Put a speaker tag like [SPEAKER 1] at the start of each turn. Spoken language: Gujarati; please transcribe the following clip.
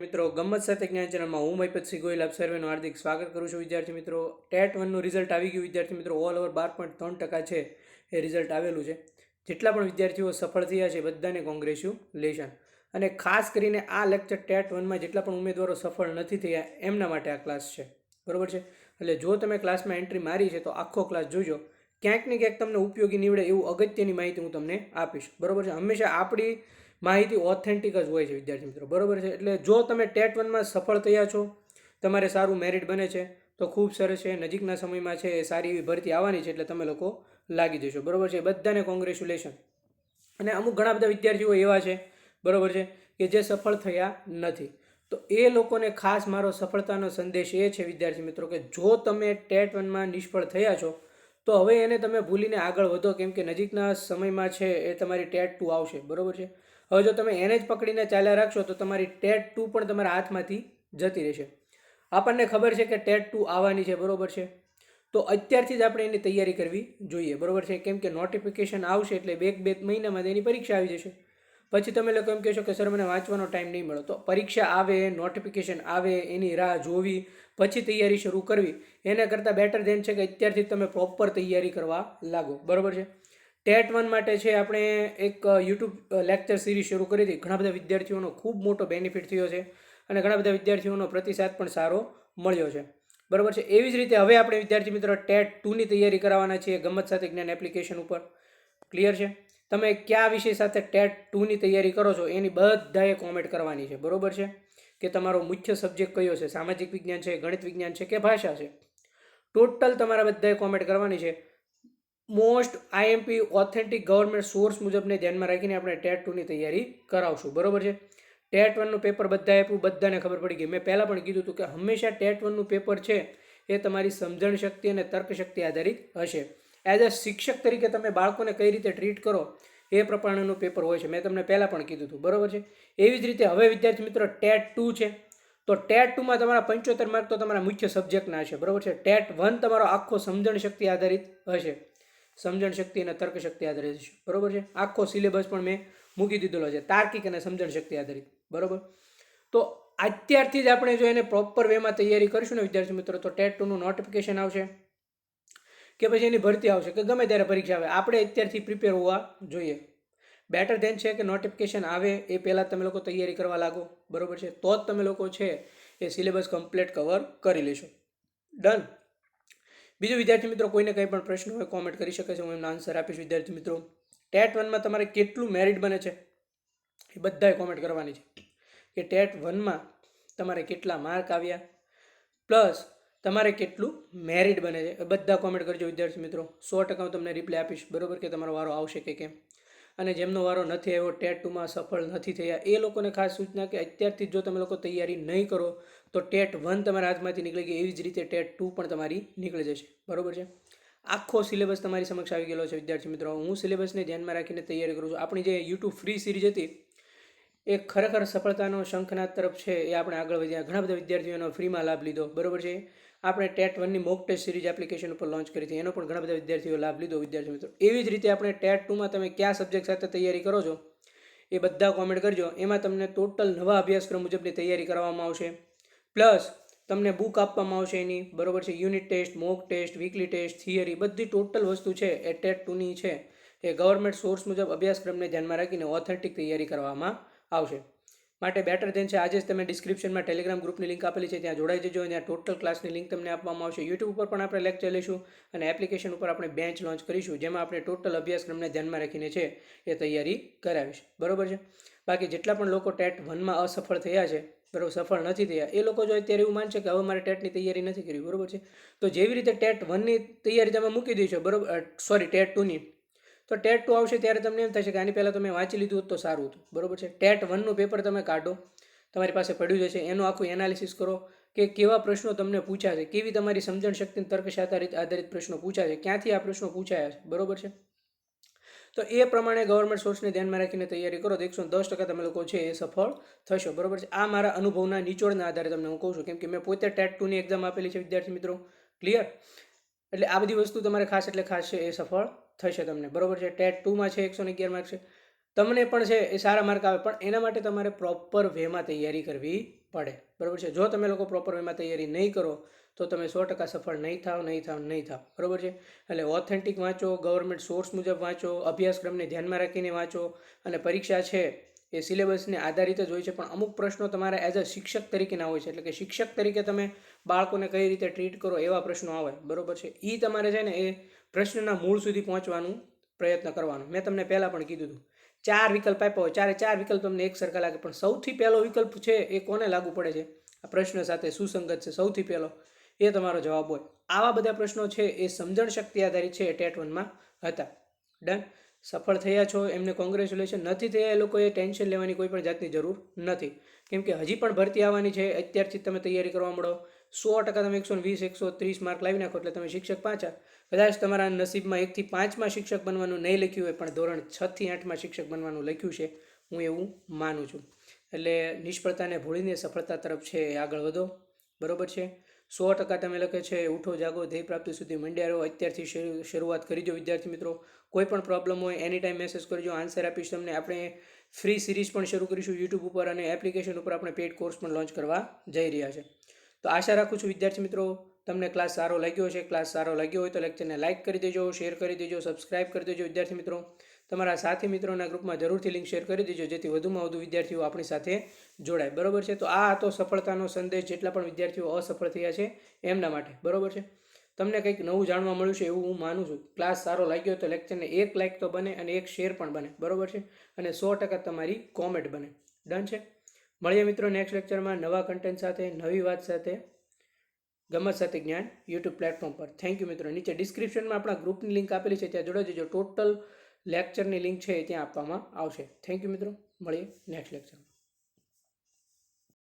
[SPEAKER 1] મિત્રો ગમત સાથે જ્ઞાન ચેનલમાં હું મહિપતસિંહ ગોયલ આપ સર્વેનું હાર્દિક સ્વાગત કરું છું. વિદ્યાર્થી મિત્રો, ટેટ વનનું રિઝલ્ટ આવી ગયું. વિદ્યાર્થી મિત્રો ઓલ ઓવર બાર પોઈન્ટ ત્રણ ટકા છે એ રિઝલ્ટ આવેલું છે. જેટલા પણ વિદ્યાર્થીઓ સફળ થયા છે બધાને કોંગ્રેચ્યુલેશન અને ખાસ કરીને આ લેક્ચર ટેટ વનમાં જેટલા પણ ઉમેદવારો સફળ નથી થયા એમના માટે આ ક્લાસ છે. બરોબર છે? એટલે જો તમે ક્લાસમાં એન્ટ્રી મારી છે તો આખો ક્લાસ જોજો. ક્યાંક ને ક્યાંક તમને ઉપયોગી નીવડે એવું અગત્યની માહિતી હું તમને આપીશ. બરોબર છે? હંમેશા આપણી માહિતી ઓથેન્ટિક જ હોય છે, વિદ્યાર્થી મિત્રો. બરોબર છે? એટલે જો તમે ટેટ વનમાં સફળ થયા છો, તમારે સારું મેરિટ બને છે, તો ખૂબ સરસ છે. નજીકના સમયમાં છે એ સારી એવી ભરતી આવવાની છે એટલે તમે લોકો લાગી જશો. બરોબર છે? બધાને કોંગ્રેચ્યુલેશન અને અમુક ઘણા બધા વિદ્યાર્થીઓ એવા છે, બરાબર છે, કે જે સફળ થયા નથી. તો એ લોકોને ખાસ મારો સફળતાનો સંદેશ એ છે, વિદ્યાર્થી મિત્રો, કે જો તમે ટેટ વનમાં નિષ્ફળ થયા છો, તો હવે એને તમે ભૂલીને આગળ વધો. કેમ કે નજીકના સમયમાં છે એ તમારી ટેટ ટુ આવશે. બરોબર છે? હવે જો તમે એને જ પકડીને ચાલ્યા રાખશો, તો તમારી ટેટ ટુ પણ તમારા હાથમાંથી જતી રહેશે. આપણને ખબર છે કે ટેટ ટુ આવવાની છે, બરોબર છે? તો અત્યારથી જ આપણે એની તૈયારી કરવી જોઈએ, બરાબર છે? કેમ કે નોટિફિકેશન આવશે એટલે બે બે મહિનામાં એની પરીક્ષા આવી જશે. પછી તમે લોકો એમ કહેશો કે, સર, મને વાંચવાનો ટાઈમ નહીં મળ્યો. તો પરીક્ષા આવે નોટિફિકેશન આવે, એની રાહ જોવી, પછી તૈયારી શરૂ કરવી. એના કરતાં બેટર ધેન છે કે અત્યારથી તમે પ્રોપર તૈયારી કરવા લાગો, બરાબર છે? ટેટ વન માટે છે આપણે એક યુટ્યુબ લેક્ચર સિરીઝ શરૂ કરી હતી. ઘણા બધા વિદ્યાર્થીઓનો ખૂબ મોટો બેનિફિટ થયો છે અને ઘણા બધા વિદ્યાર્થીઓનો પ્રતિસાદ પણ સારો મળ્યો છે. બરાબર છે? એવી જ રીતે હવે આપણે વિદ્યાર્થી મિત્રો ટેટ ટુની તૈયારી કરાવવાના છીએ ગમત સાથે જ્ઞાન એપ્લિકેશન ઉપર. ક્લિયર છે? તમે કયા વિષય સાથે ટેટ ટુની તૈયારી કરો છો એની બધાએ કોમેન્ટ કરવાની છે. બરોબર છે? કે તમારો મુખ્ય સબ્જેક્ટ કયો છે? સામાજિક વિજ્ઞાન છે, ગણિત વિજ્ઞાન છે કે ભાષા છે? ટોટલ તમારા બધાએ કોમેન્ટ કરવાની છે. Most IMP authentic government source મુજબને ધ્યાનમાં રાખીને આપણે ટેટ ટુની તૈયારી કરાવશું. બરોબર છે? ટેટ વનનું પેપર બધાએ આપ્યું, બધાને ખબર પડી ગઈ. મેં પહેલાં પણ કીધું હતું કે હંમેશા ટેટ વનનું પેપર છે એ તમારી સમજણ શક્તિ અને તર્ક શક્તિ આધારિત હશે. એઝ અ શિક્ષક તરીકે તમે બાળકોને કઈ રીતે ટ્રીટ કરો એ પ્રમાણેનું પેપર હોય છે. મેં તમને પહેલાં પણ કીધું હતું. બરાબર છે? એવી જ રીતે હવે વિદ્યાર્થી મિત્રો ટેટ ટુ છે. તો ટેટ ટુમાં તમારા પંચોતેર માર્ક તો તમારા મુખ્ય સબ્જેક્ટના હશે. બરાબર છે? ટેટ વન તમારો આખો સમજણ શક્તિ આધારિત હશે. સમજણ શક્તિ અને તર્ક શક્તિ આધારિત છે. બરાબર છે? આખો સિલેબસ પણ મેં મૂકી દીધેલો છે. તાર્કિક અને સમજણ શક્તિ આધારિત. બરાબર? તો અત્યારથી જ આપણે જો એને પ્રોપર વેમાં તૈયારી કરીશું ને વિદ્યાર્થી મિત્રો, તો ટેટ ટુનું નોટિફિકેશન આવશે કે પછી એની ભરતી આવશે કે ગમે ત્યારે પરીક્ષા આવે. આપણે અત્યારથી પ્રિપેર હોવા જોઈએ. બેટર ધેન છે કે નોટિફિકેશન આવે એ પહેલાં તમે લોકો તૈયારી કરવા લાગો. બરોબર છે? તો જ તમે લોકો છે એ સિલેબસ કમ્પ્લીટ કવર કરી લેશો. ડન બીજું વિદ્યાર્થી મિત્રો કોઈને કંઈ પણ પ્રશ્ન હોય કોમેન્ટ કરી શકે છે, હું એમનો આન્સર આપીશ. વિદ્યાર્થી મિત્રો, ટેટ વનમાં તમારે કેટલું મેરિટ બને છે? એ બધાએ કોમેન્ટ કરવાની છે. કે ટેટ વનમાં તમારે કેટલા માર્ક આવ્યા? પ્લસ તમારે કેટલું મેરિટ બને છે? બધા કોમેન્ટ કરજો વિદ્યાર્થી મિત્રો. સો ટકા હું તમને રિપ્લાય આપીશ. બરાબર કે તમારો વારો આવશે કે કેમ? અને જેમનો વારો નથી આવ્યો, ટેટ ટુમાં સફળ નથી થયા, એ લોકોને ખાસ સૂચના કે અત્યારથી જો તમે લોકો તૈયારી નહીં કરો તો ટેટ વન તમારા હાથમાંથી નીકળી ગઈ એવી જ રીતે ટેટ ટુ પણ તમારી નીકળી જશે. બરોબર છે? આખો સિલેબસ તમારી સમક્ષ આવી ગયેલો છે, વિદ્યાર્થી મિત્રો. હું સિલેબસને ધ્યાનમાં રાખીને તૈયારી કરું છું. આપણી જે યુટ્યુબ ફ્રી સિરીઝ હતી, એ ખરેખર સફળતાનો શંખનાથ તરફ છે એ આપણે આગળ વધ્યા. ઘણા બધા વિદ્યાર્થીઓનો ફ્રીમાં લાભ લીધો. બરોબર છે? આપણે ટેટ વનની મોક ટેસ્ટ સિરીઝ એપ્લિકેશન ઉપર લોન્ચ કરી હતી. એનો પણ ઘણા બધા વિદ્યાર્થીઓ લાભ લીધો, વિદ્યાર્થી મિત્રો. એવી જ રીતે આપણે ટેટ ટુમાં તમે કયા સબ્જેક્ટ સાથે તૈયારી કરો છો એ બધા કોમેન્ટ કરજો. એમાં તમને ટોટલ નવા અભ્યાસક્રમ મુજબની તૈયારી કરવામાં આવશે. પ્લસ તમને બુક આપવામાં આવશે એની. બરોબર છે? Unit test, mock test, weekly test, theory બધી ટોટલ વસ્તુ છે એ ટેટ ટુની છે. એ ગવર્મેન્ટ સોર્સ મુજબ અભ્યાસક્રમને ધ્યાનમાં રાખીને ઓથેન્ટિક તૈયારી કરવામાં આવશે. માટે બેટર દેન છે, આજે જ તમે ડિસ્ક્રિપ્શનમાં ટેલિગ્રામ ગ્રુપની લિંક આપેલી છે, ત્યાં જોડાઈ જજો. ત્યાં ટોટલ ક્લાસની લિંક તમને આપવામાં આવશે. યુટ્યુબ ઉપર પણ આપણે લેક્ચર લઈશું અને એપ્લિકેશન ઉપર આપણે બેન્ચ લોન્ચ કરીશું, જેમાં આપણે ટોટલ અભ્યાસક્રમને ધ્યાનમાં રાખીને છે એ તૈયારી કરાવીશ. બરોબર છે? બાકી જેટલા પણ લોકો ટેટ વનમાં અસફળ થયા છે બરોબર, સફળ નથી થયા. એ લોકો જો અત્યારે એવું માનશે કે હવે મારે ટેટની તૈયારી નથી કરવી, બરોબર છે? તો જેવી રીતે ટેટ વનની તૈયારી તમે મૂકી દેશો બરાબર સોરી, ટેટ ટુની, તો ટેટ ટુ આવશે ત્યારે તમને એમ થશે કે આની પહેલાં તમે વાંચી લીધું હોત તો સારું હતું, બરોબર છે? ટેટ વનનું પેપર તમે કાઢો, તમારી પાસે પડ્યું જશે, એનું આખું એનાલિસિસ કરો કે કેવા પ્રશ્નો તમને પૂછ્યા છે કેવી તમારી સમજણ શક્તિ તર્ક આધારિત આધારિત પ્રશ્નો પૂછ્યા છે ક્યાંથી આ પ્રશ્નો પૂછાયા છે, બરોબર છે? તો એ પ્રમાણે ગવર્મેન્ટ સોર્સને ધ્યાનમાં રાખીને તૈયારી કરો તો એકસો દસ ટકા તમે લોકો છે એ સફળ થશો. બરોબર છે? આ મારા અનુભવના નીચોડના આધારે તમને હું કહું છું. કેમ કે મેં પોતે ટેટ ટુની એક્ઝામ આપેલી છે, વિદ્યાર્થી મિત્રો. ક્લિયર એટલે આ બધી વસ્તુ તમારે ખાસ એટલે ખાસ છે એ સફળ થશે તમને. બરોબર છે? ટેટ ટુમાં છે એકસો અગિયાર માર્ક છે તમને પણ છે એ સારા માર્ક આવે, પણ એના માટે તમારે પ્રોપર વેમાં તૈયારી કરવી પડે. બરાબર છે? જો તમે લોકો પ્રોપર વેમાં તૈયારી નહીં કરો, તો તમે સો ટકા સફળ નહીં થાવ નહીં થાવ નહીં થાવ. બરાબર છે? એટલે ઓથેન્ટિક વાંચો ગવર્મેન્ટ સોર્સ મુજબ વાંચો, અભ્યાસક્રમને ધ્યાનમાં રાખીને વાંચો અને પરીક્ષા છે એ સિલેબસને આધારિત જ હોય છે, પણ અમુક પ્રશ્નો તમારા એઝ અ શિક્ષક તરીકેના હોય છે. એટલે કે શિક્ષક તરીકે તમે બાળકોને કઈ રીતે ટ્રીટ કરો એવા પ્રશ્નો આવે. બરાબર છે? એ તમારે છે ને એ પ્રશ્નના મૂળ સુધી પહોંચવાનું પ્રયત્ન કરવાનો. મેં તમને પહેલાં પણ કીધું હતું. ચાર વિકલ્પ આપ્યો ચારે ચાર વિકલ્પ તમને એક સરખા લાગે. પણ સૌથી પહેલો વિકલ્પ છે એ કોને લાગુ પડે છે? આ પ્રશ્ન સાથે સુસંગત છે. સૌથી પહેલો એ તમારો જવાબ હોય. આવા બધા પ્રશ્નો છે એ સમજણ શક્તિ આધારિત છે ટેટ વનમાં હતા. ડન. સફળ થયા છો, એમને કોંગ્રેચ્યુલેશન નથી થયા એ લોકોએ ટેન્શન લેવાની કોઈ પણ જાતની જરૂર નથી. કેમ કે હજી પણ ભરતી આવવાની છે, અત્યારથી તમે તૈયારી કરવા મળો સો ટકા તમે એકસો વીસ, એકસો ત્રીસ માર્ક લાવી નાખો એટલે તમે શિક્ષક પાછા. કદાચ તમારા નસીબમાં એકથી પાંચમાં શિક્ષક બનવાનું નહીં લખ્યું હોય, પણ ધોરણ છથી આઠમાં શિક્ષક બનવાનું લખ્યું છે, હું એવું માનું છું. એટલે નિષ્ફળતાને ભૂલીને સફળતા તરફ છે આગળ વધો. બરોબર છે? સો ટકા તમે લખે છે, ઉઠો, જાગો, ધ્યેય પ્રાપ્તિ સુધી મંડ્યા રહો. અત્યારથી શરૂ- શરૂઆત કરી દો વિદ્યાર્થી મિત્રો. કોઈ પણ પ્રોબ્લેમ હોય એની ટાઈમ મેસેજ કરજો. આન્સર આપીશ તમને. આપણે ફ્રી સિરીઝ પણ શરૂ કરીશું યુટ્યુબ ઉપર અને એપ્લિકેશન ઉપર. આપણે પેડ કોર્સ પણ લોન્ચ કરવા જઈ રહ્યા છે. તો આશા રાખું છું વિદ્યાર્થી મિત્રો, તમને ક્લાસ સારો લાગ્યો છે ક્લાસ સારો લાગ્યો હોય તો લેક્ચરને લાઇક કરી દેજો શેર કરી દેજો સબસ્ક્રાઇબ કરી દેજો વિદ્યાર્થી મિત્રો. તમારા સાથી મિત્રોના ગ્રુપમાં જરૂરથી લિંક શેર કરી દેજો, જેથી વધુમાં વધુ વિદ્યાર્થીઓ આપણી સાથે જોડાય. બરોબર છે? તો આ હતો સફળતાનો સંદેશ, જેટલા પણ વિદ્યાર્થીઓ અસફળ થયા છે એમના માટે. બરોબર છે? તમને કંઈક નવું જાણવા મળ્યું છે એવું હું માનું છું. ક્લાસ સારો લાગ્યો તો લેક્ચરને એક લાઇક તો બને અને એક શેર પણ બને. બરોબર છે? અને સો ટકા તમારી કોમેન્ટ બને. ડન છે? મળીએ મિત્રો નેક્સ્ટ લેક્ચરમાં નવા કન્ટેન્ટ સાથે, નવી વાત સાથે, ગમત સાથે જ્ઞાન યુટ્યુબ પ્લેટફોર્મ પર. થેન્ક યુ મિત્રો. નીચે ડિસ્ક્રિપ્શનમાં આપણા ગ્રુપની લિંક આપેલી છે. ત્યાં જોડાઈ જજો. ટોટલ લેક્ચરની લિંક છે એ ત્યાં આપવામાં આવશે. થેન્ક યુ મિત્રો. મળીએ નેક્સ્ટ લેક્ચરમાં